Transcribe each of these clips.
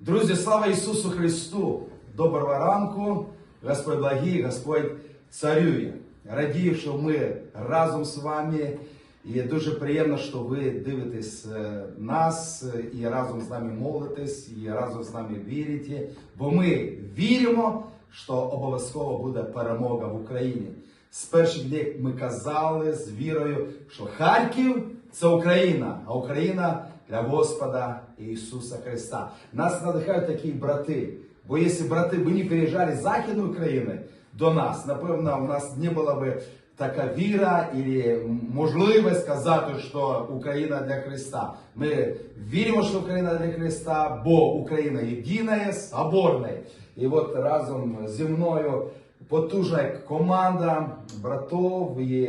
Друзі, слава Ісусу Христу! Доброго ранку! Господь благий, Господь царює. Радію, що ми разом з вами. І дуже приємно, що ви дивитесь е, нас і разом з нами молитесь, і разом з нами вірите. Бо ми віримо, що обов'язково буде перемога в Україні. З перших днів ми казали з вірою, що Харків це Україна, а Україна для Господа Ісуса Христа. Нас надихають такі брати. Бо якщо брати б не переїжджали з Західної України до нас, напевно, у нас не була би така віра і можливість сказати, що Україна для Христа. Ми віримо, що Україна для Христа, бо Україна єдина, соборна. І от разом зі мною потужна команда братов. І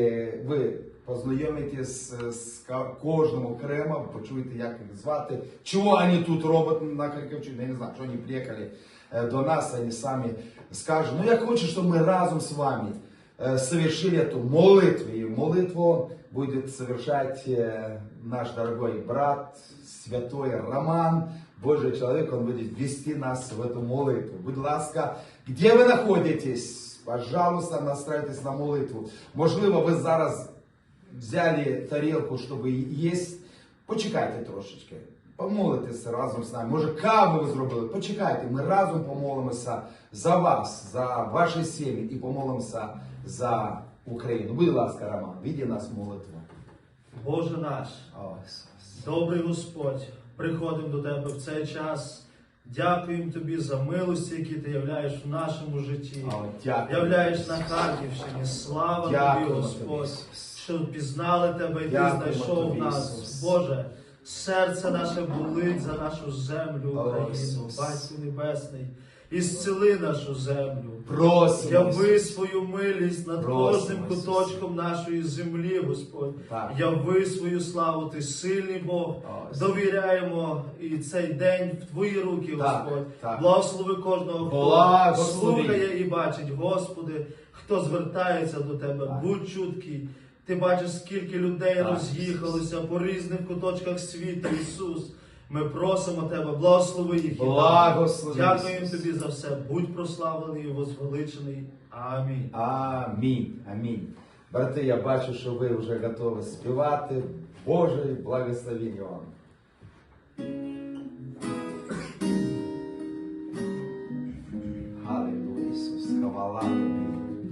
ви познайомитесь з ка- кожним окремо, почуєте, як їх звати, чого вони тут роблять на Харківщині. Я не знаю, що вони приїхали е, до нас, вони самі скажуть. Ну, я хочу, щоб ми разом з вами э, совершили эту молитву. И молитву будет совершать э, наш дорогой брат, святой Роман, Божий человек, он будет вести нас в эту молитву. Будь ласка, где ви знаходитесь? Пожалуйста, настройтесь на молитву. Можливо, ви зараз взяли тарілку, щоб їсти. Почекайте трошечки. Помолитися разом з нами. Може, каву ви зробили? Почекайте, ми разом помолимося за вас, за ваші сім'ї і помолимося за Україну. Будь ласка, Роман, віді нас в молитву. Боже наш, О, добрий Господь, приходимо до Тебе в цей час. Дякуємо Тобі за милості, які ти являєш в нашому житті. Дякую. Являєш на Харківщині. Слава Дякую Тобі, Господь, що пізнали Тебе і Ти знайшов тобі, нас. Ісус. Боже, серце наше болить за нашу землю, Україну, Батько Батьку Небесний. І зціли нашу землю. Просимо. Яви свою милість над Просимо, кожним куточком нашої землі, Господь. Так. Яви свою славу, ти сильний Бог. Довіряємо і цей день в твої руки, Так, Господь. так. Благослови кожного, хто слухає і бачить, Господи, хто звертається до тебе, Так. будь чуткий. Ти бачиш, скільки людей Так, роз'їхалося по різних куточках світу, Ісус. Ми просимо Тебе, благослови їх. Благослови, Дякуємо Тобі за все. Будь прославлений і возвеличений. Амінь. Амінь. Амінь. Брати, я бачу, що ви вже готові співати. Боже, благословіння вам. Аллилуйя, Ісус, хвала тобі.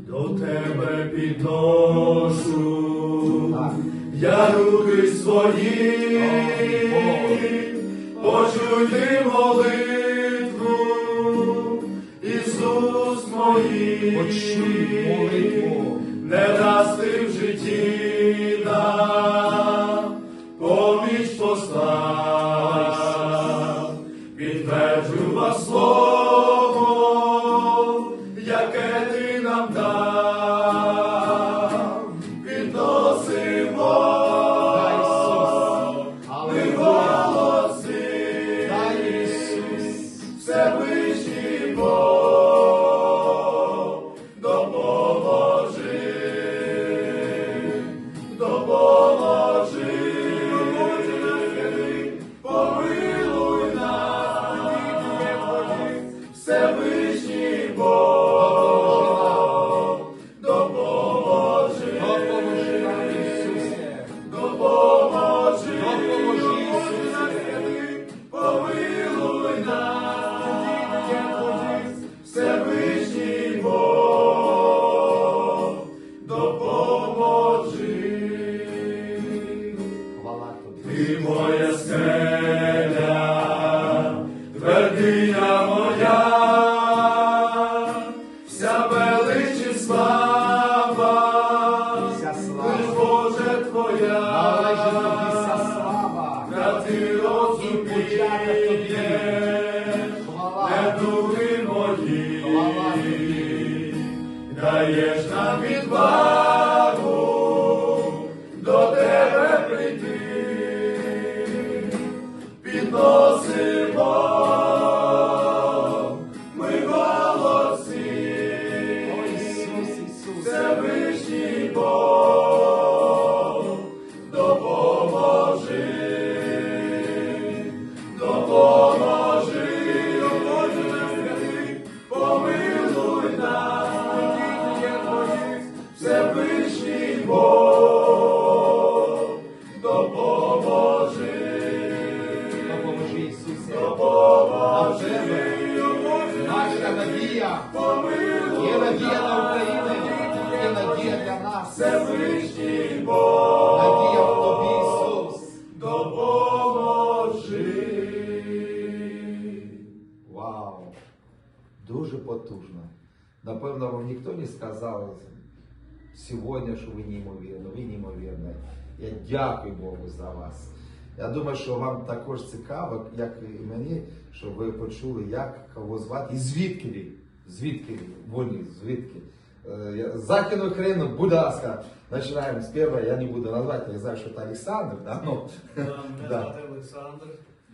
До тебе підношу я руки свої, почуй ти молитву, Ісус моїх, Почуй молитву. не дасть ти в житті нам поміч послав, підтверджу вас слово, яке дякую Богу за вас. Я думаю, що вам також цікаво, як і мені, що ви почули, як кого звати і звідки він. Звідки вони, звідки. Е, Західну Україну, будь ласка, починаємо з першого, я не буду назвати, я знаю, що це Олександр, да? ну, Да, Мене Да. звати Олександр.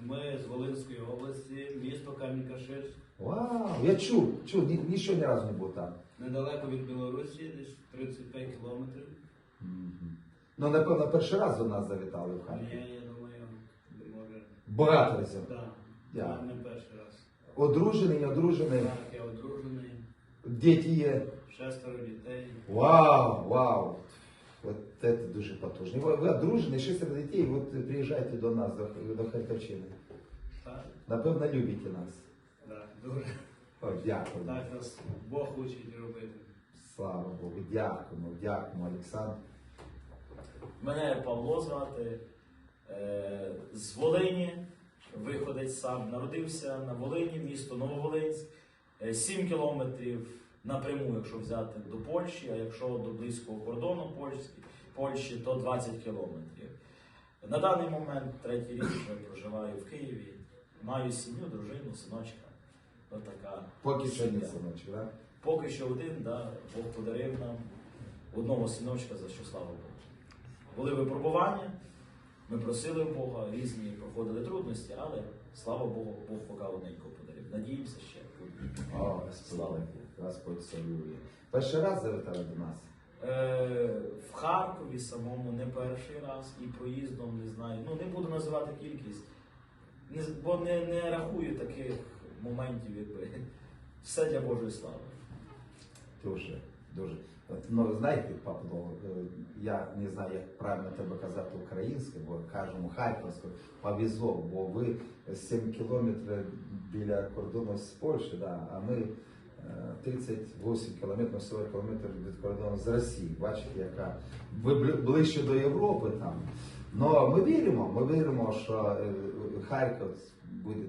Ми з Волинської області, місто Камінь-Каширськ. Вау, я чув, чув, ні, нічого ні разу не був там. Недалеко від Білорусі, десь 35 кілометрів. Мгм. Ну, напевно, перший раз до нас завітали в Я, Харків. я думаю, може. Багато разів. Да. Я. Не перший раз. Одружений, не одружений. Так, я одружений, Діти є. шестеро дітей. Вау, вау. От це дуже потужно. Ви, ви одружені, шестеро дітей, от приїжджайте до нас, до, до Харківщини. Так, Напевно, любите нас. так, дуже. О, дякую. Так нас Бог учить робити. Слава Богу, дякуємо, дякуємо, Олександр. Мене Павло звати е, з Волині, виходець сам. Народився на Волині, місто Нововолинськ. Е, 7 кілометрів напряму, якщо взяти до Польщі, а якщо до близького кордону Польщі, Польщі то 20 кілометрів. На даний момент третій рік вже проживаю в Києві. Маю сім'ю, дружину, синочка. Отака. Поки що не синочок, да? Поки що один, да, Бог подарив нам одного синочка, за що слава Богу. Були випробування, ми просили в Бога, різні проходили трудності, але слава Богу, Бог поки одненького подарив. Надіємося ще. О, Господь, Господь царює. Перший раз завітали до нас. Е, в Харкові самому не перший раз і проїздом не знаю. Ну не буду називати кількість, не, бо не, не рахую таких моментів, якби все для Божої слави. Дуже, дуже. Ну, знаєте, Павло, е, я не знаю, як правильно тебе казати українською, бо кажемо харківською, повезло, бо ви 7 кілометрів біля кордону з Польщею, да, а ми е, 38 кілометрів, 40 кілометрів від кордону з Росією. Бачите, яка ви бли- ближче до Європи там. Но ми віримо, ми віримо, що е, Харків буде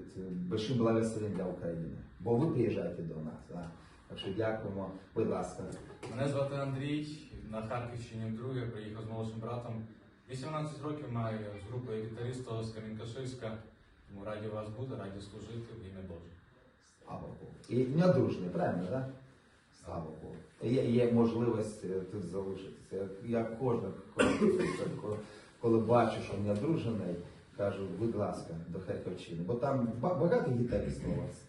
великим благословенням для України, бо ви приїжджаєте до нас. Да. Так що дякуємо, будь ласка. Мене звати Андрій. На Харківщині вдруге приїхав з молодшим братом. 18 років маю з групою гітаристів з Камінкаширська. Тому раді вас бути, раді служити в ім'я Боже. Слава Богу. І не одружений, правильно, так? Да? Слава Богу. Є, є можливість е, тут залишитися. Я кожен, коли, коли бачу, що не одружений, кажу, будь ласка, до Харківщини. Бо там багато гітаристів у вас.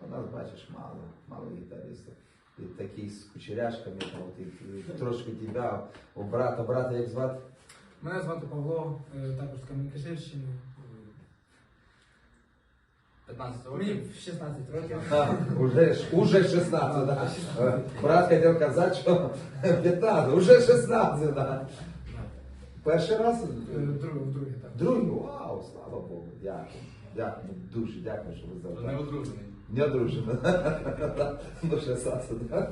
У нас, бачиш, мало, мало гітаристів. І такі з кучеряшками, там, трошки тебе, у брата, брата як звати? Мене звати Павло, е, також з Кам'янкаширщини. 15 Мені років. 16 років. А, уже, уже 16, да. Брат хотів казати, що 15, уже 16, да. Перший раз? Е, Друге, вдруге, так. Другий? Вау, слава Богу, дякую. Дякую, дуже дякую, що ви Не одружений. Не одружена. Ну, 16, да?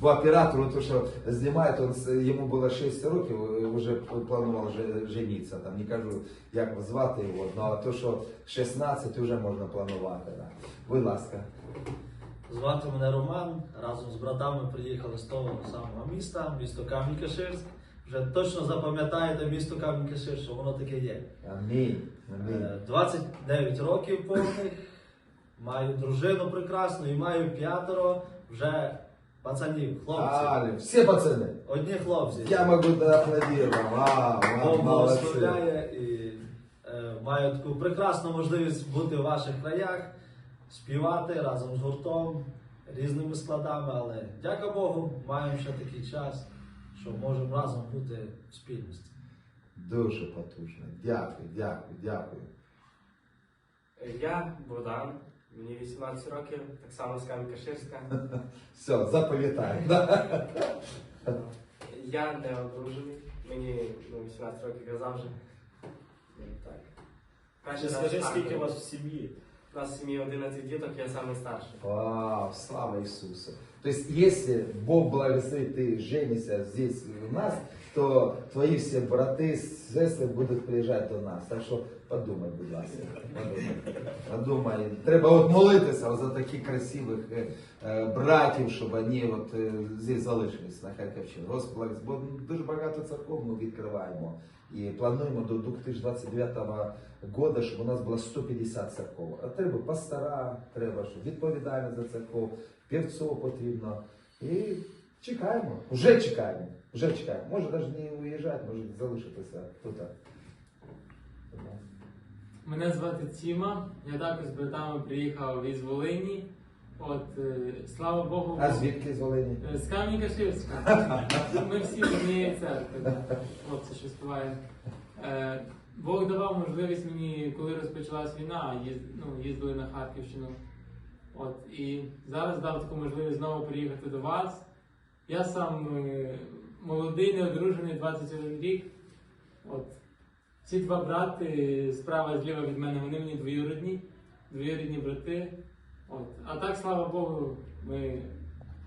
Бо оператор, то, що знімає, то йому було 6 років, е, вже планував же- женитися. Там не кажу, як звати його, ну, а то, що 16 вже можна планувати. Да. Будь ласка. Звати мене Роман. Разом з братами приїхали з того самого міста, місто Камінь-Каширськ. Вже точно запам'ятаєте місто Камінь-Каширськ, що воно таке є. Амінь. Амінь. Е, 29 років повних, маю дружину прекрасну і маю п'ятеро вже пацанів, хлопців. Всі пацани. Одні хлопці. Я можу аплодувати. Вау, вау, Бог молодці. благословляє і е, маю таку прекрасну можливість бути в ваших краях, співати разом з гуртом, різними складами, але дяка Богу, маємо ще такий час, що можемо разом бути в спільності. Дуже потужно. Дякую, дякую, дякую. Я Богдан, мені 18 років, так само з Кам'янка-Ширська. Все, запам'ятаю. Да? Я не одружений, мені ну, 18 років я завжди. Ну, Так. Ще раз скажи, так, скільки у вас в сім'ї? У нас в сім'ї 11 діток, я самий старший. Вау, слава Иисусу. То есть, если Бог благословит, ты женишься здесь у нас, то твої всі брати, сестри будуть приїжджати до нас. Так що подумай, будь ласка. Подумай. подумай. Треба от молитися за таких красивих е, е, братів, щоб вони от, е, здесь залишились на Харківщині. Господи, бо дуже багато церков ми відкриваємо. І плануємо до 2029 года, щоб у нас було 150 церков. А треба пастора, треба щоб відповідальність за церков, півцов потрібно. І чекаємо, вже чекаємо, вже чекаємо. Може навіть не уїжджати, може залишитися тут. Мене звати Тіма. Я також з братами приїхав із Волині. От е, слава Богу, А звідки з Волині? Е, з Кам'янка-Ширська. Ми всі з однієї церкви. Хлопці, що співають. Е, Бог давав можливість мені, коли розпочалась війна, їз, ну, їздили на Харківщину. От, і зараз дав таку можливість знову приїхати до вас. Я сам е, молодий, неодружений, 21 рік. От. Ці два брати справа і зліва від мене, вони мені двоюрідні, двоюрідні брати. От. А так, слава Богу, ми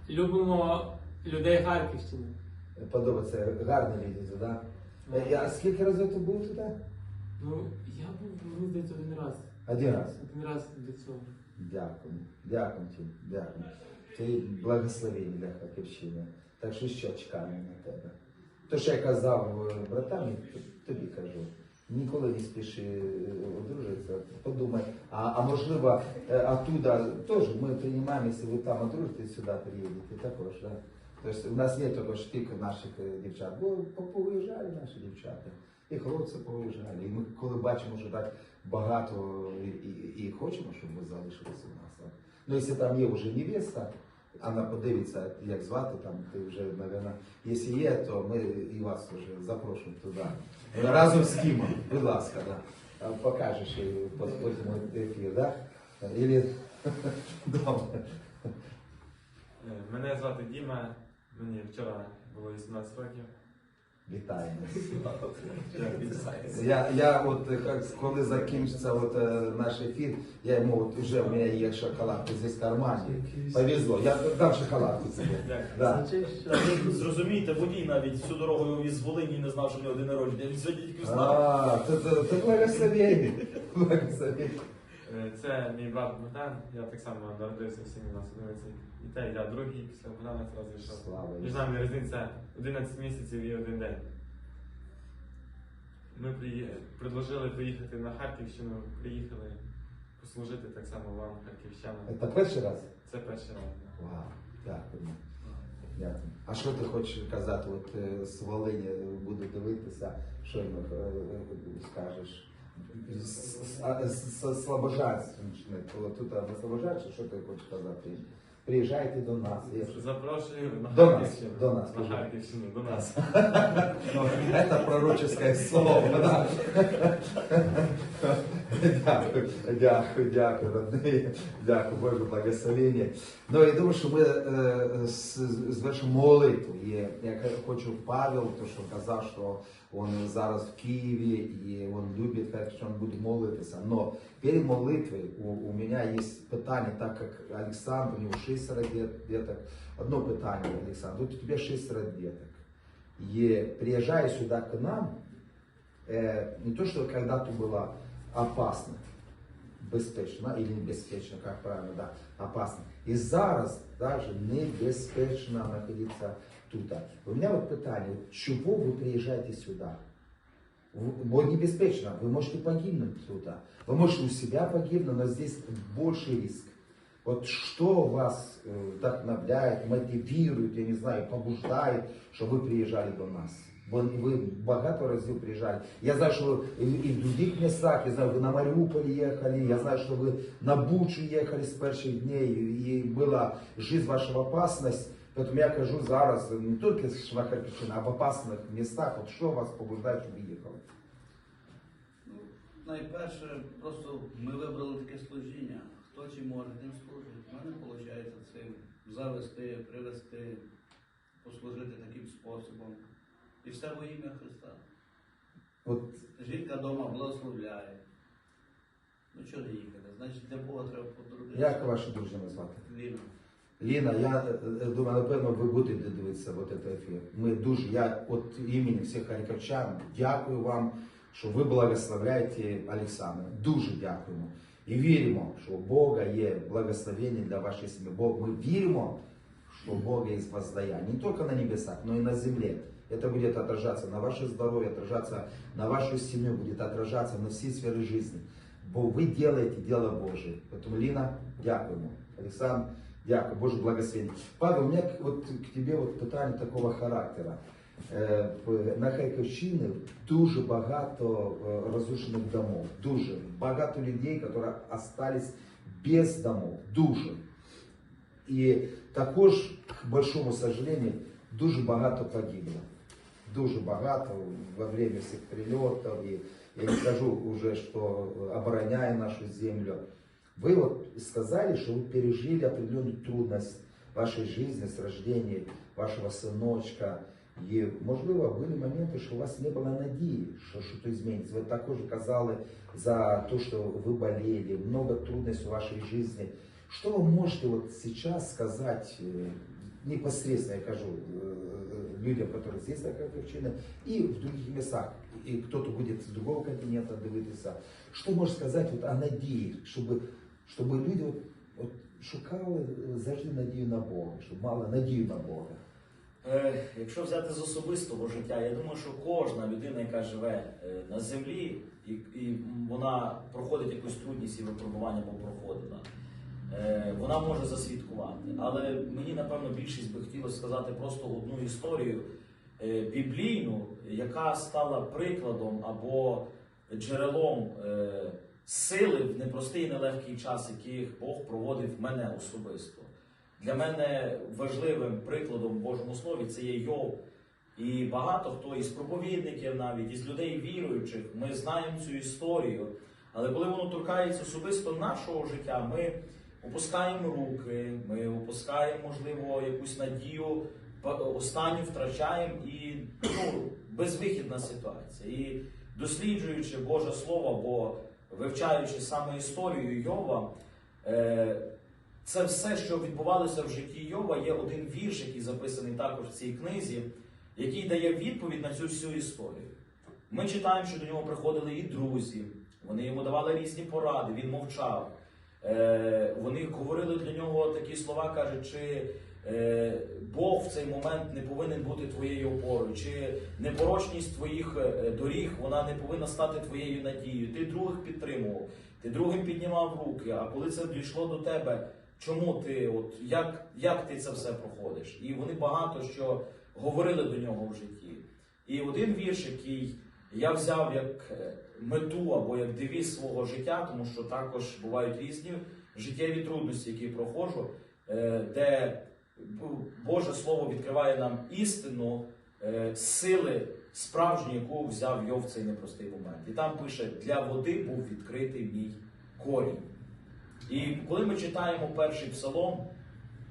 любимо людей Харківщини. Подобається гарне відео, так? Да? Я скільки разів ти був туди? Ну, я був, мені здається, один раз. Один раз. Один раз до цього. Дякую, дякую дякую. Ти благословень для Харківщини. Так що що чекаємо на тебе. То, що я казав е, братам, тобі кажу. Ніколи не спіши е, одружитися. Подумай, а, а можливо, е, оттуда теж ми приймаємо, якщо ви там одружитесь, сюди приїдете також. Да? Тобто у нас є також тільки наших дівчат, бо повиїжджали наші дівчата. І хлопці повиїжджали. І ми коли бачимо, що так багато і, і, і хочемо, щоб ви залишилися у нас. Ну, якщо там є вже невеста, вона подивиться, як звати, там ти вже, мабуть, якщо є, то ми і вас вже запрошуємо туди. Разом з Кімом, будь ласка, да. Покажеш і потім ефір, да? Или... Добре. Е, Мене звати Діма, мені вчора було 18 років. Вітаємо. Я, я от е, як, коли закінчиться от, е, наш ефір, я йому от вже у мене є шоколадка здесь в кармані. Повезло, я дам шоколадку собі. Да. Зрозумійте, водій навіть всю дорогу із Волині не знав, що в нього день народження. Він сьогодні тільки знав. А, це, благословення. Е, Це мій брат Богдан, я так само народився в сім'ї, у 11 дітей, я другий після Богдана зразу йшов. Слава Між Ісусу. нами різниця 11 місяців і один день. Ми приї... предложили приїхати на Харківщину, приїхали послужити так само вам, харківщанам. Це перший раз? Це перший раз. да. Вау, дякую. Дякую. А що ти хочеш казати? От е, з Волині буду дивитися, що їм е, е, скажеш? З- з- а, з- з- Слобожанщини, коли тут на Слобожанщині, що ти хочеш казати? їм? Приїжджайте до нас. Запрошую До нас, до нас, На. Харківщину, до нас. Це Это пророческое слово. Да? Дякую, дякую, дякую, родні. Дякую, Боже благословення. Ну і думаю, що ми е, з- звершимо молитву. І я хочу Павел, то що казав, що він зараз в Києві і він любить, як що він буде молитися. Но перед молитвою у, у мене є питання, так як Олександр, у нього шестеро дет- деток. Одно питання, Олександр, вот у тебе шестеро деток. И приезжая сюда к нам, э, не то, что когда-то было опасно, безпечно или небезпечно, как правильно, да, опасно. И зараз даже небезпечно находиться тут. У меня вот питание, вот чего вы приезжаете сюда? В- Бо небезпечно, вы можете погибнуть тут. Вы можете у себя погибнуть, но здесь больший риск. Вот что вас э, вдохновляет, мотивирует, я не знаю, побуждает, что вы приезжали до нас? Вы, вы багато разів приезжали. Я знаю, что вы и, и в других местах, я знаю, вы на Мариуполь ехали, я знаю, что вы на Бучу ехали с первых дней, и была жизнь ваша в опасность. Поэтому я кажу зараз не только с Харківщини, а в опасных местах. Вот что вас побуждает, чтобы вы ехали? Ну, найперше, просто ми вибрали таке служіння. Хто чи може, тим служить. У мене виходить цим завести, привести, послужити таким способом. І все во ім'я Христа. Вот Жінка вдома благословляє. Ну що не їхати? Значить, для Бога треба потрудитися. як вашу дружину звати? Ліна. Ліна, я е, е, думаю, напевно, ви будете дивитися от цей ефір. Ми дуже, я от імені всіх харківчан дякую вам, що ви благословляєте Олександра. Дуже дякуємо. І віримо, що у Бога є благословення для вашої сім'ї. Бо ми віримо, что у Бога есть воздаяние. Не только на небесах, но и на земле. Это будет отражаться на ваше здоровье, отражаться на вашу семью, будет отражаться на всі сфери жизни. Бо ви делаете дело Божие. Поэтому, Лина, дякуємо. Александр, дякую. Боже благословение. Павел, у меня к- вот к тебе вот питання такого характера. Е, в- На Харківщині дуже багато е, розрушених домов. Дуже багато людей, які остались без домов. Дуже. І також, к большому сожалению, дуже багато погибло. Дуже багато во время всіх прильотів. І я не кажу уже, що обороняє нашу землю. Вы вот сказали, что вы пережили определенную трудность в вашей жизни с рождения вашего сыночка. І, можливо, були моменти, що у вас не було надії, що щось зміниться. Ви також казали за те, що ви болели, много трудностей в вашей жизни. Что вы можете вот сейчас сказать э, непосредственно, я кажу, э, людям, которые здесь Харківщині, і в других местах, і кто-то буде з другого континента дивитися, що може сказати от, о надії, щоб, щоб люди от, от, шукали завжди надію на Бога, щоб мали надію на Бога. Е, Якщо взяти з особистого життя, я думаю, що кожна людина, яка живе е, на землі, і, і вона проходить якусь трудність і випробування, бо проходила, вона може засвідкувати. Але мені, напевно, більшість би хотілося сказати просто одну історію е, біблійну, яка стала прикладом або джерелом е, сили в непростий і нелегкий час, яких Бог проводив мене особисто. Для мене важливим прикладом в Божому Слові це є Йов. І багато хто із проповідників, навіть із людей віруючих, ми знаємо цю історію. Але коли воно торкається особисто нашого життя, ми опускаємо руки, ми опускаємо, можливо, якусь надію, останню втрачаємо і ну, безвихідна ситуація. І досліджуючи Боже Слово, бо вивчаючи саме історію Йова, е, це все, що відбувалося в житті Йова, є один вірш, який записаний також в цій книзі, який дає відповідь на цю всю історію. Ми читаємо, що до нього приходили і друзі, вони йому давали різні поради, він мовчав. Е, вони говорили для нього такі слова, кажуть, чи е, Бог в цей момент не повинен бути твоєю опорою, чи непорочність твоїх е, доріг вона не повинна стати твоєю надією. Ти других підтримував, ти другим піднімав руки, а коли це дійшло до тебе, чому ти, от як, як ти це все проходиш? І вони багато що говорили до нього в житті. І один вірш, який я взяв як мету або як девіз свого життя, тому що також бувають різні життєві трудності, які проходжу, е, де Боже Слово відкриває нам істину е, сили справжньої, яку взяв Йов в цей непростий момент. І там пише: для води був відкритий мій корінь. І коли ми читаємо перший псалом,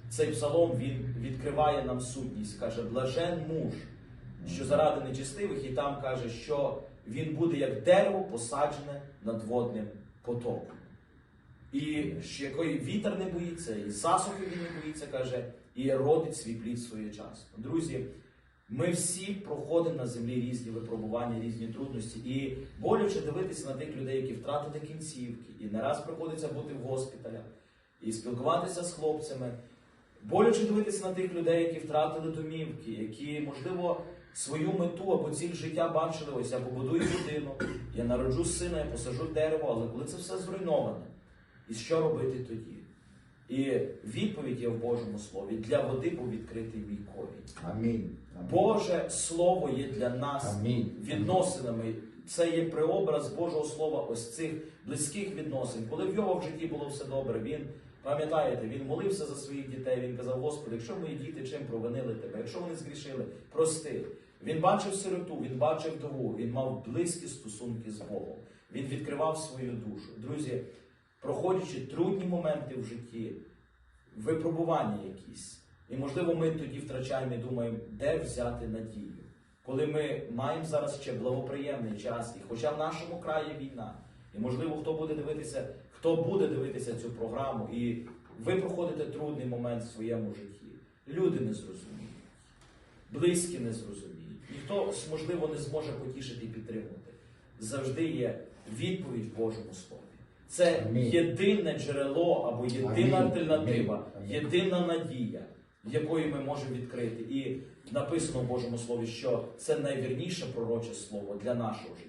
цей псалом він відкриває нам сутність, каже, блажен муж, що заради нечестивих, і там каже, що він буде як дерево посаджене над водним потоком. І якої вітер не боїться, і засухи він не боїться, каже, і родить свій плід своєчасно. Друзі, ми всі проходимо на землі різні випробування, різні трудності, і боляче дивитися на тих людей, які втратили кінцівки, і не раз приходиться бути в госпіталях, і спілкуватися з хлопцями. Боляче дивитися на тих людей, які втратили домівки, які, можливо, свою мету або ціль життя бачили, ось я побудую будинок, я народжу сина, я посажу дерево, але коли це все зруйноване, і що робити тоді? І відповідь є в Божому Слові. Для води був відкритий. Амінь. Амінь. Боже Слово є для нас Амінь. відносинами. Це є преобраз Божого Слова, ось цих близьких відносин. Коли в його в житті було все добре, він пам'ятаєте, він молився за своїх дітей. Він казав: Господи, якщо мої діти чим провинили тебе, якщо вони згрішили, прости. Він бачив сироту, він бачив вдову, він мав близькі стосунки з Богом. Він відкривав свою душу. Друзі, проходячи трудні моменти в житті, випробування якісь. І можливо, ми тоді втрачаємо і думаємо, де взяти надію. Коли ми маємо зараз ще благоприємний час, і хоча в нашому краї війна, і можливо, хто буде дивитися, хто буде дивитися цю програму і ви проходите трудний момент в своєму житті. Люди не зрозуміють, близькі не зрозуміють. Ніхто, можливо, не зможе потішити і підтримати. Завжди є відповідь в Божому Слові. Це єдине джерело або єдина альтернатива, єдина надія, якої ми можемо відкрити. І написано в Божому Слові, що це найвірніше пророче слово для нашого життя.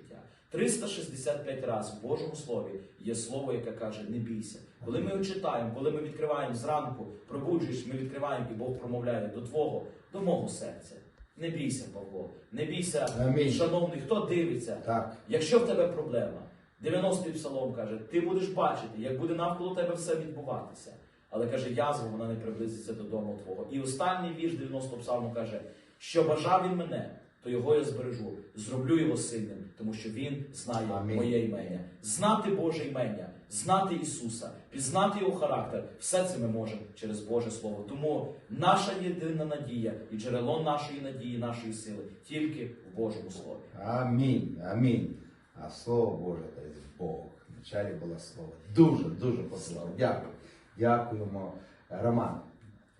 365 разів в Божому Слові є слово, яке каже: не бійся. Коли ми його читаємо, коли ми відкриваємо зранку, пробуджуєш, ми відкриваємо, і Бог промовляє до твого, до мого серця. Не бійся, Павло, не бійся, Амінь. шановний, хто дивиться, Так. Якщо в тебе проблема, 90-й псалом каже, ти будеш бачити, як буде навколо тебе все відбуватися. Але каже, язва вона не приблизиться додому твого. І останній вірш 90-го псалму каже, що бажав він мене, то його я збережу, зроблю його сильним, тому що він знає Амінь. моє імення. Знати Боже імення, знати Ісуса, пізнати його характер, все це ми можемо через Боже Слово. Тому наша єдина надія і джерело нашої надії, нашої сили тільки в Божому Слові. Амінь, амінь. А слово Боже, є Бог. Вначалі було слово. Дуже, дуже послав. Дякую. Дякуємо. Роман,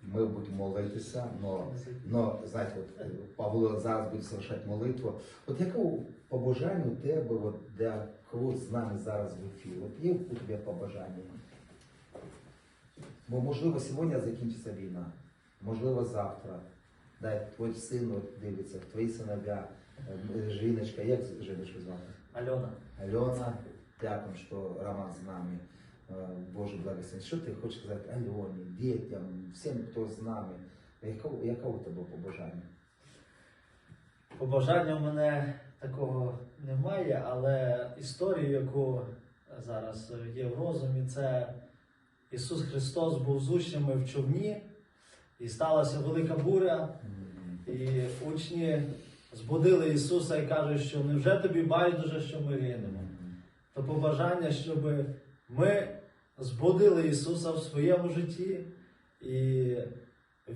ми будемо молитися, но, но знаєте, от е, Павло зараз буде совершати молитву. От яке побажання у тебе, от для кого з нами зараз в ефірі? От є у тебе побажання? Бо можливо сьогодні закінчиться війна, можливо завтра. Дай твій син от дивиться, твої синовя, е, Жіночка, як Жіночку звати? Альона. Альона, дякую, що Роман з нами. Е, Боже благословен. Що ти хочеш сказати Альоні, дітям, всім, хто з нами? Яка, яка у тебе побажання? Побажання в мене такого немає, але історію, яку зараз є в розумі, це Ісус Христос був з учнями в човні, і сталася велика буря, і учні збудили Ісуса і кажуть, що невже тобі байдуже, що ми гинемо? То побажання, щоб ми збудили Ісуса в своєму житті і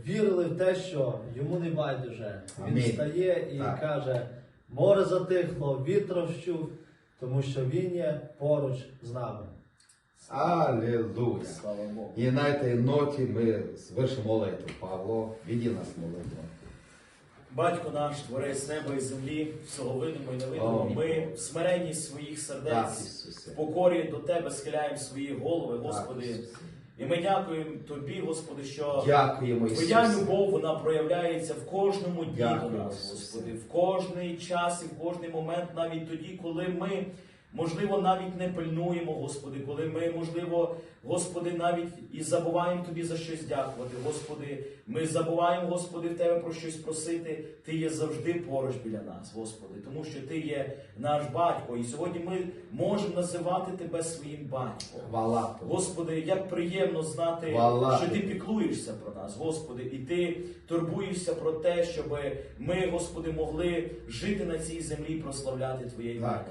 вірили в те, що йому не байдуже. Він встає і Так. каже: море затихло, вітер вщух, тому що Він є поруч з нами. Аллилуйя! Слава Богу. І на цій ноті ми звершимо молитву. Павло, веди нас молитву. Батько наш, творець неба і землі, всього видимо і невидимо, ми в смиренність своїх сердець, в покорі до Тебе схиляємо свої голови, Господи. І ми дякуємо Тобі, Господи, що Дякуємо, Твоя любов вона проявляється в кожному дні до нас, Господи, в кожний час і в кожний момент, навіть тоді, коли ми, можливо, навіть не пильнуємо, Господи, коли ми, можливо, Господи, навіть і забуваємо Тобі за щось дякувати. Господи, ми забуваємо, Господи, в Тебе про щось просити. Ти є завжди поруч біля нас, Господи, тому що Ти є наш батько. І сьогодні ми можемо називати Тебе своїм батьком. Тобі. Господи, як приємно знати, Хвала що ти піклуєшся про нас, Господи, і ти турбуєшся про те, щоб ми, Господи, могли жити на цій землі і прославляти Твоє ім'я.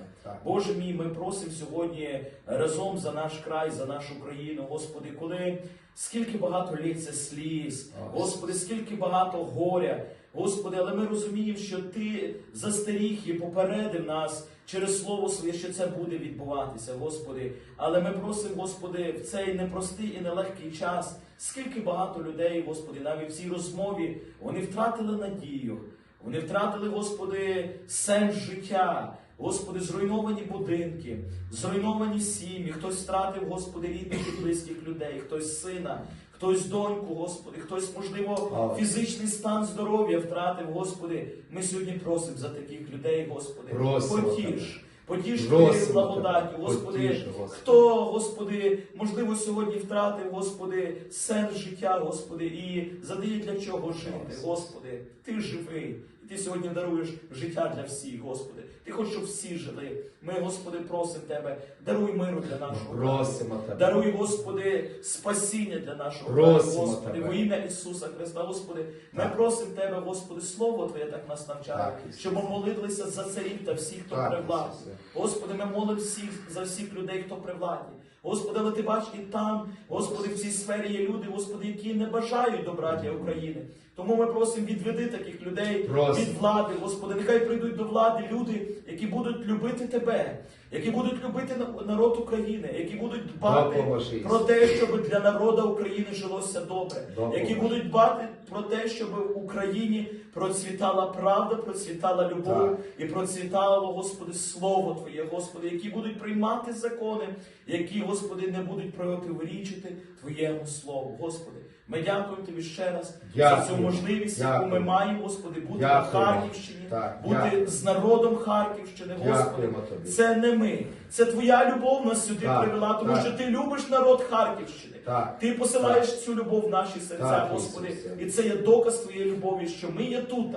Боже мій, ми просимо сьогодні разом за наш край, за нашу країну, Господи, коли скільки багато лється сліз, Господи, скільки багато горя, Господи, але ми розуміємо, що Ти застеріг і попередив нас через Слово Своє, що це буде відбуватися, Господи. Але ми просимо, Господи, в цей непростий і нелегкий час, скільки багато людей, Господи, навіть в цій розмові вони втратили надію, вони втратили, Господи, сенс життя. Господи, зруйновані будинки, зруйновані сім'ї, хтось втратив, Господи, рідних і близьких людей, хтось сина, хтось доньку, Господи, хтось, можливо, фізичний стан здоров'я втратив, Господи. Ми сьогодні просимо за таких людей, Господи. Просимо Потіш, потіш Просимо твоєю благодаттю, Господи. Потіш, Господи. Хто, Господи, можливо, сьогодні втратив, Господи, сенс життя, Господи, і задає для чого жити, Господи, Ти живий. Ти сьогодні даруєш життя для всіх, Господи. Ти хочеш, щоб всі жили. Ми, Господи, просимо Тебе, даруй миру для нашого. Просимо Тебе. Даруй, Господи, спасіння для нашого Просимо Господи, Тебе. во ім'я Ісуса Христа, Господи. Ми Так. просимо Тебе, Господи, Слово Твоє так нас навчає, Так, щоб ми молилися за царів та всіх, хто при владі. Ісусе. Господи, ми молимо всіх за всіх людей, хто при владі. Господи, але ти бачиш і там, Господи, в цій сфері є люди, Господи, які не бажають добра для України. Тому ми просимо відведи таких людей Просим. від влади, Господи, нехай прийдуть до влади люди, які будуть любити Тебе, які будуть любити народ України, які будуть дбати про те, щоб для народу України жилося добре, які будуть дбати про те, щоб в Україні процвітала правда, процвітала любов Так. і процвітало, Господи, Слово Твоє, Господи, які будуть приймати закони, які, Господи, не будуть противорічити Твоєму Слову. Господи, ми дякуємо Тобі ще раз за цю можливість, яку ми маємо, Господи, бути на Дякуємо. Харківщині, Так, бути дякую. з народом Харківщини, Господи. Дякуємо тобі. Це не ми, це Твоя любов нас сюди Так, привела, тому так. що Ти любиш народ Харківщини. Так. Ти посилаєш цю любов в наші серця, Так, Господи, і це є доказ Твоєї любові, що ми є тут,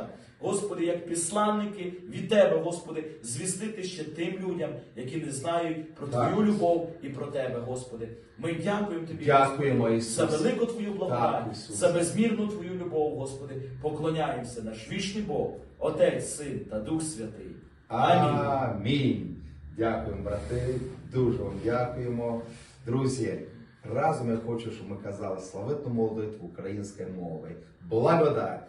Господи, як післанники від Тебе, Господи, звістити ще тим людям, які не знають про Так. Твою любов і про Тебе, Господи. Ми дякуємо Тобі Дякуємо, Господи, Ісусе. за велику Твою благодать, за безмірну Твою любов, Господи. Поклоняємося наш вічний Бог, Отець, Син та Дух Святий. Амінь. Амінь. Дякуємо, брати. Дуже вам дякуємо. Друзі, разом я хочу, щоб ми казали славетну молитву українською мовою. Благодать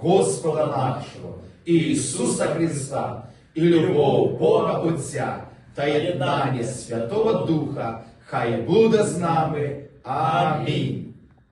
Господа нашого Ісуса Христа і любов Бога Отця та єднання Святого Духа. Хай буде з нами. Амінь.